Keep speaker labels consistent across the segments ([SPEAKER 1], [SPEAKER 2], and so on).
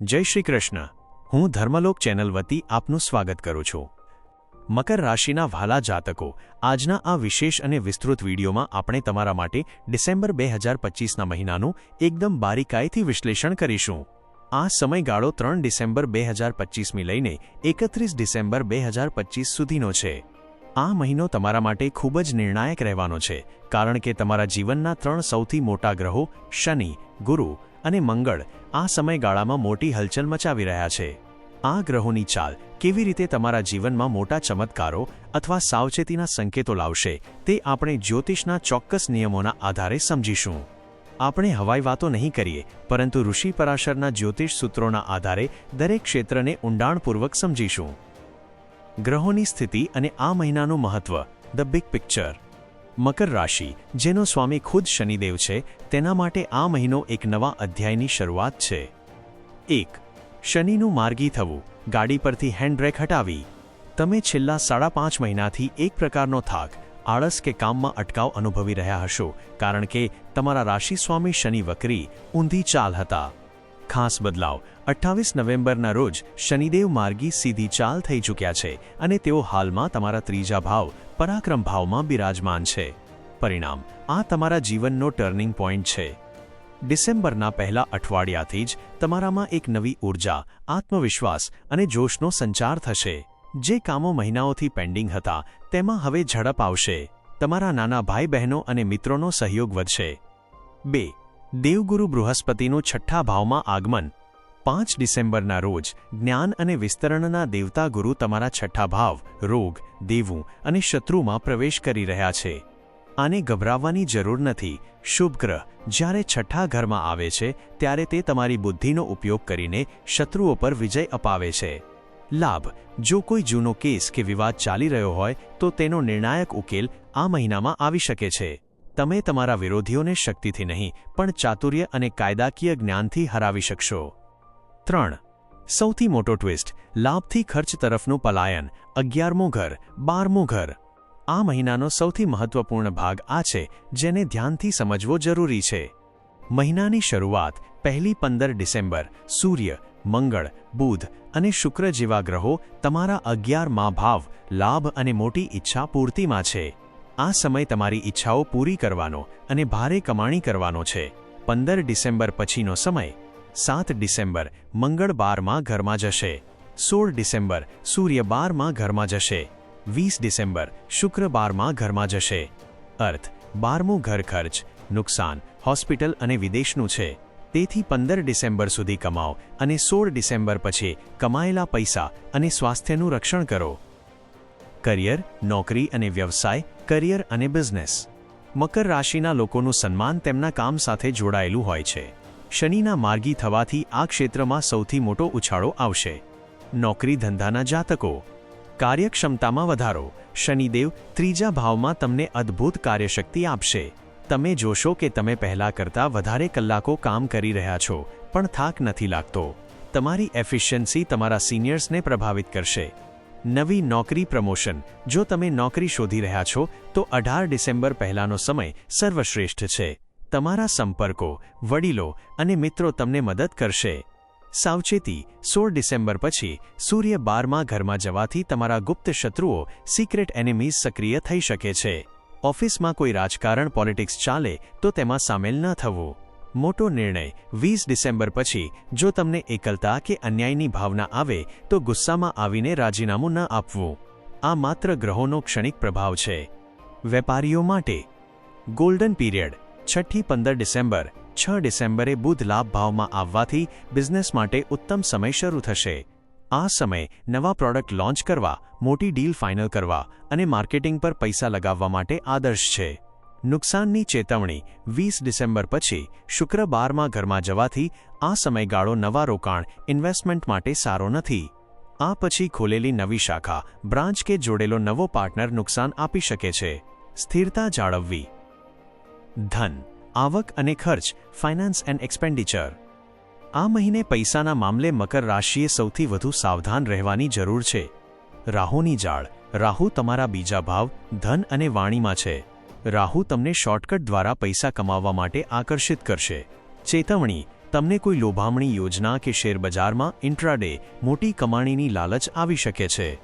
[SPEAKER 1] જય શ્રી કૃષ્ણ. હું ધર્મલોક ચેનલ વતી આપનું સ્વાગત કરું છું. મકર રાશિના ભાલા જાતકો, આજના આ વિશેષ અને વિસ્તૃત વિડીયોમાં આપણે તમારા માટે ડિસેમ્બર બે હજાર પચીસના મહિનાનું એકદમ બારીકાઈથી વિશ્લેષણ કરીશું. આ સમયગાળો ત્રણ ડિસેમ્બર બે હજાર પચીસમી લઈને એકત્રીસ ડિસેમ્બર બે હજાર પચીસ સુધીનો છે. આ મહિનો તમારા માટે ખૂબ જ નિર્ણાયક રહેવાનો છે, કારણ કે તમારા જીવનના ત્રણ સૌથી મોટા ગ્રહો શનિ, ગુરુ અને મંગળ આ સમયગાળામાં મોટી હલચલ મચાવી રહ્યા છે. આ ગ્રહોની ચાલ કેવી રીતે તમારા જીવનમાં મોટા ચમત્કારો અથવા સાવચેતીના સંકેતો લાવશે તે આપણે જ્યોતિષના ચોક્કસ નિયમોના આધારે સમજીશું. આપણે હવાઈ વાતો નહીં કરીએ, પરંતુ ઋષિ પરાશરના જ્યોતિષ સૂત્રોના આધારે દરેક ક્ષેત્રને ઊંડાણપૂર્વક સમજીશું. ગ્રહોની સ્થિતિ અને આ મહિનાનું મહત્વ, ધ બિગ પિક્ચર. મકર રાશિ, જેનો સ્વામી ખુદ શનિદેવ છે, તેના માટે આ મહિનો એક નવા અધ્યાયની શરૂઆત છે. એક, શનિનું માર્ગી થવું, ગાડી પરથી હેન્ડબ્રેક હટાવી. તમે છેલ્લા સાડા પાંચ મહિનાથી એક પ્રકારનો થાક, આળસ કે કામમાં અટકાવ અનુભવી રહ્યા હશો, કારણ કે તમારા રાશિ સ્વામી શનિ વકરી, ઊંધી ચાલ હતા. ખાસ બદલાવ. અઠ્ઠાવીસ નવેમ્બરના રોજ શનિદેવ માર્ગી સીધી ચાલ થઈ ચૂક્યા છે અને તેઓ હાલમાં તમારા ત્રીજા ભાવ, પરાક્રમ ભાવમાં બિરાજમાન છે. પરિણામ, આ તમારા જીવનનો ટર્નિંગ પોઈન્ટ છે. ડિસેમ્બરના પહેલા અઠવાડિયાથી જ તમારામાં એક નવી ઊર્જા આત્મવિશ્વાસ અને જોશનો સંચાર થશે. જે કામો મહિનાઓથી પેન્ડિંગ હતા, તેમાં હવે ઝડપ આવશે. તમારા નાના ભાઈ બહેનો અને મિત્રોનો સહયોગ વધશે. બે દેવગુરુ બૃહસ્પતિનું છઠ્ઠા ભાવમાં આગમન. પાંચ ડિસેમ્બરના રોજ જ્ઞાન અને વિસ્તરણના દેવતા ગુરુ તમારા છઠ્ઠા ભાવ, રોગ, દેવું અને શત્રુમાં પ્રવેશ કરી રહ્યા છે. આને ગભરાવવાની જરૂર નથી. શુભ ગ્રહ જ્યારે છઠ્ઠા ઘરમાં આવે છે, ત્યારે તે તમારી બુદ્ધિનો ઉપયોગ કરીને શત્રુઓ પર વિજય અપાવે છે. લાભ. જો કોઈ જૂનો કેસ કે વિવાદ ચાલી રહ્યો હોય, તો તેનો નિર્ણાયક ઉકેલ આ મહિનામાં આવી શકે છે. તમે તમારા વિરોધીઓને શક્તિથી નહીં, પણ ચાતુર્ય અને કાયદાકીય જ્ઞાનથી હરાવી શકશો. ત્રણ. સૌથી મોટો ટ્વિસ્ટ, લાભથી ખર્ચ તરફનું પલાયન, અગિયારમું ઘર, બારમું ઘર. આ મહિનાનો સૌથી મહત્વપૂર્ણ ભાગ આ છે, જેને ધ્યાનથી સમજવો જરૂરી છે. મહિનાની શરૂઆત, પહેલી પંદર ડિસેમ્બર, સૂર્ય, મંગળ, બુધ અને શુક્ર જેવા ગ્રહો તમારા અગિયારમાં ભાવ, લાભ અને મોટી ઈચ્છા પૂર્તિમાં છે. આ સમય તમારી ઈચ્છાઓ પૂરી કરવાનો અને ભારે કમાણી કરવાનો છે. પંદર ડિસેમ્બર પછીનો સમય, સાત ડિસેમ્બર મંગળ બારમાં ઘરમાં જશે. સોળ ડિસેમ્બર સૂર્ય બારમાં ઘરમાં જશે. વીસ ડિસેમ્બર શુક્ર બારમાં ઘરમાં જશે. અર્થ, બારમું ઘર ખર્ચ, નુકસાન, હોસ્પિટલ અને વિદેશનું છે. તેથી પંદર ડિસેમ્બર સુધી કમાઓ અને સોળ ડિસેમ્બર પછી કમાયેલા પૈસા અને સ્વાસ્થ્યનું રક્ષણ કરો. કરિયર, નોકરી અને વ્યવસાય, કરિયર અને બિઝનેસ. મકર રાશિના લોકોનું સન્માન તેમના કામ સાથે જોડાયેલું હોય છે. શનિના માર્ગી થવાથી આ ક્ષેત્રમાં સૌથી મોટો ઉછાળો આવશે. નોકરી ધંધાના જાતકો. કાર્યક્ષમતામાં વધારો. શનિદેવ ત્રીજા ભાવમાં તમને અદ્ભુત કાર્યશક્તિ આપશે. તમે જોશો કે તમે પહેલા કરતાં વધારે કલાકો કામ કરી રહ્યા છો, પણ થાક નથી લાગતો. તમારી એફિશિયન્સી તમારા સિનિયર્સને પ્રભાવિત કરશે. નવી નોકરી પ્રમોશન. જો તમે નોકરી શોધી રહ્યા છો, તો અઢાર ડિસેમ્બર પહેલાનો સમય સર્વશ્રેષ્ઠ છે. તમારા સંપર્કો, વડીલો અને મિત્રો તમને મદદ કરશે. સાવચેતી, સોળ ડિસેમ્બર પછી સૂર્ય બારમાં ઘરમાં જવાથી તમારા ગુપ્ત શત્રુઓ સિક્રેટ એનિમીઝ સક્રિય થઈ શકે છે. ઓફિસમાં કોઈ રાજકારણ પોલિટિક્સ ચાલે, તો તેમાં સામેલ ન થવું. મોટો નિર્ણય વીસ ડિસેમ્બર પછી જો તમને એકલતા કે અન્યાયની ભાવના આવે, તો ગુસ્સામાં આવીને રાજીનામું ન આપવું. આ માત્ર ગ્રહોનો ક્ષણિક પ્રભાવ છે. વેપારીઓ માટે ગોલ્ડન પીરિયડ, છઠ્ઠી પંદર ડિસેમ્બર, છ ડિસેમ્બરે બુધ લાભ ભાવમાં આવવાથી બિઝનેસ માટે ઉત્તમ સમય શરૂ થશે. આ સમય નવા પ્રોડક્ટ લોન્ચ કરવા, મોટી ડીલ ફાઇનલ કરવા અને માર્કેટિંગ પર પૈસા લગાવવા માટે આદર્શ છે. નુકસાનની ચેતવણી વીસ ડિસેમ્બર પછી શુક્ર બારમાં ઘરમાં જવાથી આ સમયગાળો નવા રોકાણ, ઇન્વેસ્ટમેન્ટ માટે સારો નથી. આ પછી ખોલેલી નવી શાખા, બ્રાન્ચ કે જોડેલો નવો પાર્ટનર નુકસાન આપી શકે છે. સ્થિરતા જાળવવી. ધન, આવક અને ખર્ચ, ફાઇનાન્સ એન્ડ એક્સપેન્ડિચર. આ મહિને પૈસાના મામલે મકર રાશિએ સૌથી વધુ સાવધાન રહેવાની જરૂર છે. રાહુની જાળ, રાહુ તમારા બીજા ભાવ, ધન અને વાણીમાં છે. રાહુ તમને શોર્ટકટ દ્વારા પૈસા કમાવવા માટે આકર્ષિત કરશે. ચેતવણી, તમને કોઈ લોભામણી યોજના કે શેરબજારમાં ઇન્ટ્રાડે મોટી કમાણીની લાલચ આવી શકે છે.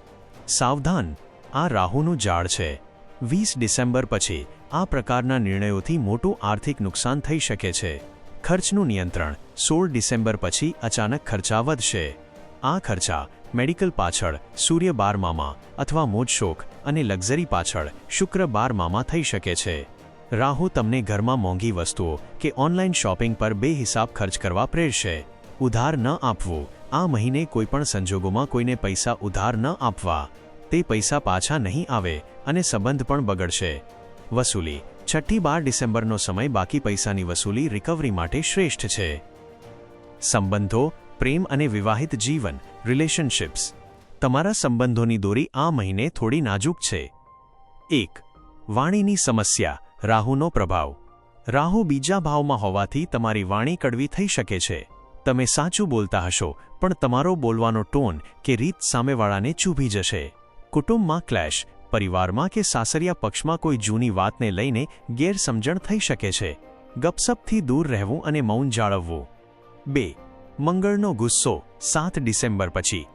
[SPEAKER 1] સાવધાન, આ રાહુનું ઝાડ છે. વીસ ડિસેમ્બર પછી, આ પ્રકારના નિર્ણયોથી મોટું આર્થિક નુકસાન થઈ શકે છે. ખર્ચનું નિયંત્રણ, સોળ ડિસેમ્બર પછી અચાનક ખર્ચા વધશે. આ ખર્ચા મેડિકલ પાછળ સૂર્ય બાર મામા અથવા મોજશોખ અને લક્ઝરી પાછળ શુક્ર બાર મામા થઈ શકે છે. રાહુ તમને ઘરમાં મોંઘી વસ્તુઓ કે ઓનલાઈન શોપિંગ પર બે હિસાબ ખર્ચ કરવા પ્રેરશે. ઉધાર ન આપવું. આ મહિને કોઈપણ સંજોગોમાં કોઈને પૈસા ઉધાર ન આપવા. તે પૈસા પાછા નહીં આવે અને સંબંધ પણ બગડશે. વસૂલી. છઠ્ઠી બાર ડિસેમ્બરનો સમય બાકી પૈસાની વસૂલી રિકવરી માટે શ્રેષ્ઠ છે. સંબંધો, પ્રેમ અને વિવાહિત જીવન. રિલેશનશિપ્સ. તમારા સંબંધોની દોરી આ મહિને થોડી નાજુક છે. એક, વાણીની સમસ્યા, રાહુનો પ્રભાવ. રાહુ બીજા ભાવમાં હોવાથી તમારી વાણી કડવી થઈ શકે છે. તમે સાચું બોલતા હશો, પણ તમારો બોલવાનો ટોન કે રીત સામેવાળાને ચૂભી જશે. કુટુંબમાં ક્લેશ, પરિવારમાં કે સાસરિયા પક્ષમાં કોઈ જૂની વાતને લઈને ગેરસમજણ થઈ શકે છે. ગપસપથી દૂર રહેવું અને મૌન જાળવવું. બે મંગળનો ગુસ્સો સાત ડિસેમ્બર પછી.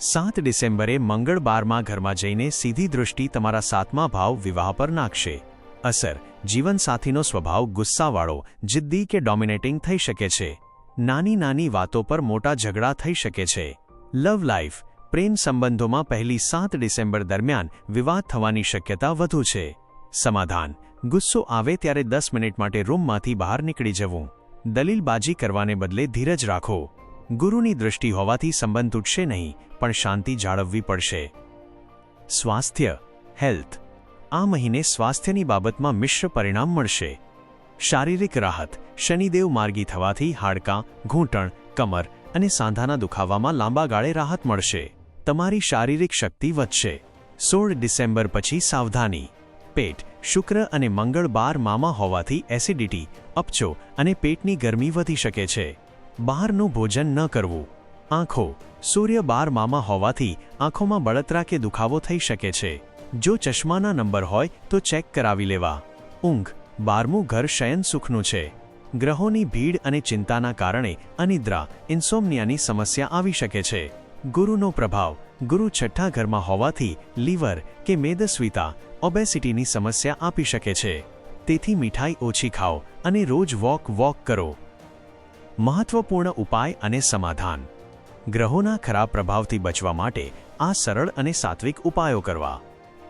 [SPEAKER 1] સાત ડિસેમ્બરે મંગળ બારમા ઘરમાં જઈને સીધી દૃષ્ટિ તમારા સાતમા ભાવ વિવાહ પર નાખશે. અસર, જીવનસાથીનો સ્વભાવ ગુસ્સાવાળો, જિદ્દી કે ડોમિનેટિંગ થઈ શકે છે. નાની નાની વાતો પર મોટા ઝઘડા થઈ શકે છે. લવ લાઈફ પ્રેમ સંબંધોમાં પહેલી સાત ડિસેમ્બર દરમિયાન વિવાદ થવાની શક્યતા વધુ છે. સમાધાન, ગુસ્સો આવે ત્યારે દસ મિનિટ માટે રૂમમાંથી બહાર નીકળી જવું. દલીલબાજી કરવાને બદલે ધીરજ રાખો. ગુરુની દૃષ્ટિ હોવાથી સંબંધ તૂટશે નહીં, પણ શાંતિ જાળવવી પડશે. સ્વાસ્થ્ય, હેલ્થ. આ મહિને સ્વાસ્થ્યની બાબતમાં મિશ્ર પરિણામ મળશે. શારીરિક રાહત. શનિદેવ માર્ગી થવાથી હાડકાં, ઘૂંટણ, કમર અને સાંધાના દુખાવામાં લાંબા ગાળે રાહત મળશે. તમારી શારીરિક શક્તિ વધશે. સોળ ડિસેમ્બર પછી સાવધાની. પેટ, શુક્ર અને મંગળ બાર મામા હોવાથી એસિડિટી, અપચો અને પેટની ગરમી વધી શકે છે. બહારનું ભોજન ન કરવું. આંખો, સૂર્ય બાર મામા હોવાથી આંખોમાં બળતરા કે દુખાવો થઈ શકે છે. જો ચશ્માના નંબર હોય તો ચેક કરાવી લેવા. ઊંઘ, બારમું ઘર શયન સુખનું છે. ગ્રહોની ભીડ અને ચિંતાના કારણે અનિદ્રા, ઇન્સોમનિયાની સમસ્યા આવી શકે છે. ગુરુનો પ્રભાવ, ગુરુ છઠ્ઠા ઘરમાં હોવાથી લીવર કે મેદસ્વીતા ઓબેસિટીની સમસ્યા આપી શકે છે. તેથી મીઠાઈ ઓછી ખાઓ અને રોજ વોક વોક કરો. મહત્વપૂર્ણ ઉપાય અને સમાધાન. ગ્રહોના ખરાબ પ્રભાવથી બચવા માટે આ સરળ અને સાત્વિક ઉપાયો કરવા.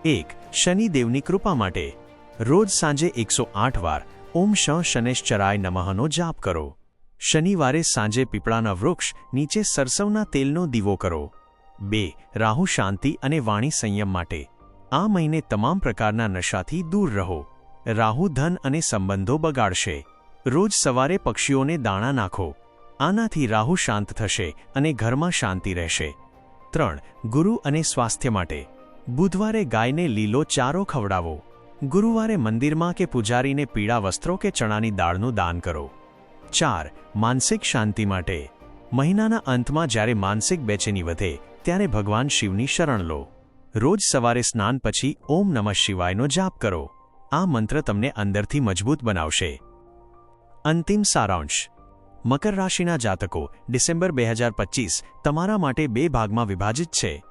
[SPEAKER 1] એક, શનિદેવની કૃપા માટે. રોજ સાંજે એકસો આઠ વાર ઓમ શ શનેશ્ચરાય નમઃનો જાપ કરો. શનિવારે સાંજે પીપળાના વૃક્ષ નીચે સરસવના તેલનો દીવો કરો. બે, રાહુ શાંતિ અને વાણી સંયમ માટે. આ મહિને તમામ પ્રકારના નશાથી દૂર રહો. રાહુ ધન અને સંબંધો બગાડશે. રોજ સવારે પક્ષીઓને દાણા નાખો. આનાથી રાહુ શાંત થશે અને ઘરમાં શાંતિ રહેશે. ત્રણ, ગુરુ અને સ્વાસ્થ્ય માટે. બુધવારે ગાયને લીલો ચારો ખવડાવો. ગુરુવારે મંદિરમાં કે પૂજારીને પીળા વસ્ત્રો કે ચણાની દાળનું દાન કરો. ચાર, માનસિક શાંતિ માટે. મહિનાના અંતમાં જ્યારે માનસિક બેચેની વધે, ત્યારે ભગવાન શિવની શરણ લો. રોજ સવારે સ્નાન પછી ઓમ નમઃ શિવાયનો જાપ કરો. આ મંત્ર તમને અંદરથી મજબૂત બનાવશે. અંતિમ સારાંશ. મકર રાશિના જાતકો, ડિસેમ્બર બે હજાર પચીસ તમારા માટે બે ભાગમાં વિભાજિત છે.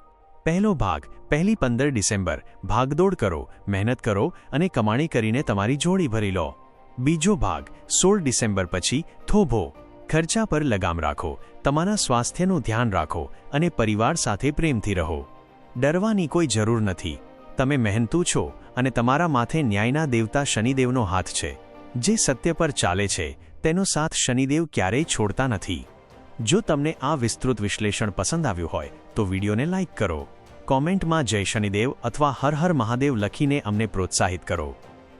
[SPEAKER 1] પહેલો ભાગ, પહેલી પંદર ડિસેમ્બર, ભાગદોડ કરો, મહેનત કરો અને કમાણી કરીને તમારી જોડી ભરી લો. બીજો ભાગ, સોળ ડિસેમ્બર પછી થોભો. ખર્ચા પર લગામ રાખો. તમારા સ્વાસ્થ્યનું ધ્યાન રાખો અને પરિવાર સાથે પ્રેમથી રહો. ડરવાની કોઈ જરૂર નથી. તમે મહેનતુ છો અને તમારા માથે ન્યાયના દેવતા શનિદેવનો હાથ છે. જે સત્ય પર ચાલે છે, તેનો સાથ શનિદેવ ક્યારેય છોડતા નથી. જો તમને આ વિસ્તૃત વિશ્લેષણ પસંદ આવ્યું હોય, તો વિડીયોને લાઇક કરો. કોમેન્ટમાં જય શનિદેવ અથવા હર હર મહાદેવ લખીને અમને પ્રોત્સાહિત કરો.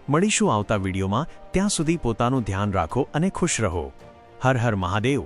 [SPEAKER 1] મળીશું આવતા વિડીયોમાં, ત્યાં સુધી પોતાનું ધ્યાન રાખો અને ખુશ રહો. હર હર મહાદેવ.